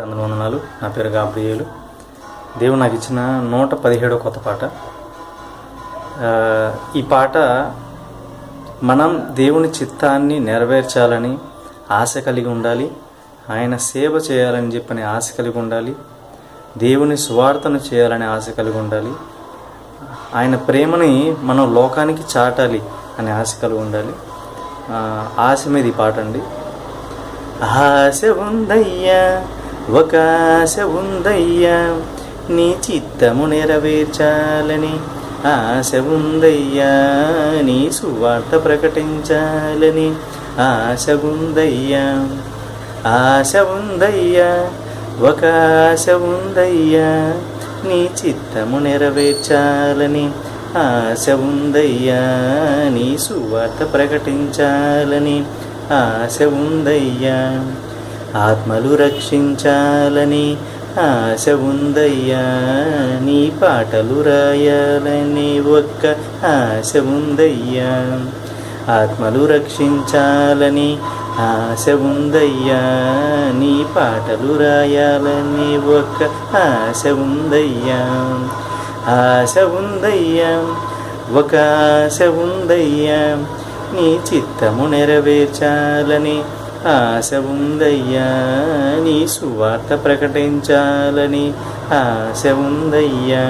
అందరూ వందనాలు. నా పేరు గాబ్రియేలు. దేవుడు నాకు ఇచ్చిన నూట పదిహేడో కొత్త పాట. ఈ పాట మనం దేవుని చిత్తాన్ని నెరవేర్చాలని ఆశ కలిగి ఉండాలి. ఆయన సేవ చేయాలని చెప్పని ఆశ కలిగి ఉండాలి. దేవుని సువార్తను చేయాలని ఆశ కలిగి ఉండాలి. ఆయన ప్రేమని మనం లోకానికి చాటాలి అనే ఆశ కలిగి ఉండాలి. ఆశ మీద ఈ పాట అండి. ఆశ ఉందయ్యా ఒక ఆశ ఉందయ్యా నీ చిత్తము నెరవేర్చాలని ఆశ ఉందయ్యా నీ సువార్త ప్రకటించాలని ఆశ ఉందయ్యా ఆశ ఉందయ్యా ఒక ఆశ ఉందయ్యా నీ చిత్తము నెరవేర్చాలని ఆశ ఉందయ్యా నీ సువార్త ప్రకటించాలని ఆశ ఉందయ్యా ఆత్మలు రక్షించాలని ఆశ ఉందయ్యా నీ పాటలు రాయాలని ఒక్క ఆశ ఉందయ్యా. ఆత్మలు రక్షించాలని ఆశ ఉందయ్యా నీ పాటలు రాయాలని ఒక్క ఆశ ఉందయ్యా. ఆశ ఉందయ్యా ఒక ఆశ ఉందయ్యా నీ చిత్తము నెరవేర్చాలని ఆశ ఉందయ్యా నీ సువార్త ప్రకటించాలని ఆశ ఉందయ్యా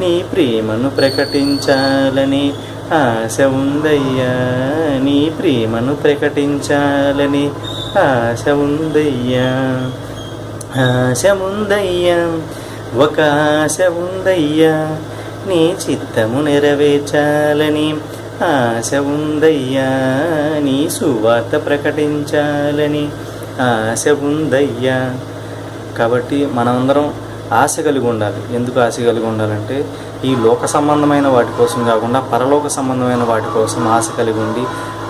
నీ ప్రేమను ప్రకటించాలని ఆశ ఉందయ్యా నీ ప్రేమను ప్రకటించాలని ఆశ ఉందయ్యా ఆశ ఉందయ్యా ఒక ఆశ ఉందయ్యా నీ చిత్తము నెరవేర్చాలని ఆశ ఉందయ్యా నీ సువార్త ప్రకటించాలని ఆశ ఉందయ్యా కాబట్టి మనమందరం ఆశ కలిగి ఉండాలి. ఎందుకు ఆశ కలిగి ఉండాలంటే ఈ లోక సంబంధమైన వాటి కోసం కాకుండా పరలోక సంబంధమైన వాటి కోసం ఆశ కలిగి ఉండి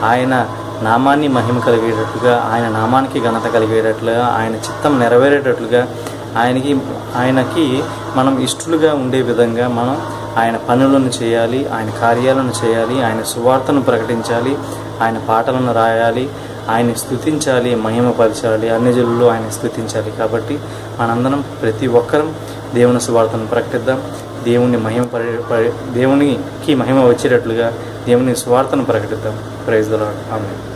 ఆయన నామాన్ని మహిమ కలిగేటట్లుగా ఆయన నామానికి ఘనత కలిగేటట్లుగా ఆయన చిత్తం నెరవేరేటట్లుగా ఆయనకి ఆయనకి మనం ఇష్టలుగా ఉండే విధంగా మనం ఆయన పనులను చేయాలి ఆయన కార్యాలను చేయాలి ఆయన సువార్తను ప్రకటించాలి ఆయన పాటలను రాయాలి ఆయన్ని స్థుతించాలి మహిమపరచాలి అన్ని జనుల్లో ఆయన స్థుతించాలి. కాబట్టి మనందరం ప్రతి ఒక్కరం దేవుని సువార్తను ప్రకటిద్దాం. దేవుని మహిమ పరి దేవునికి మహిమ వచ్చేటట్లుగా దేవుని సువార్తను ప్రకటిద్దాం. ప్రైజ్ ద ఆమె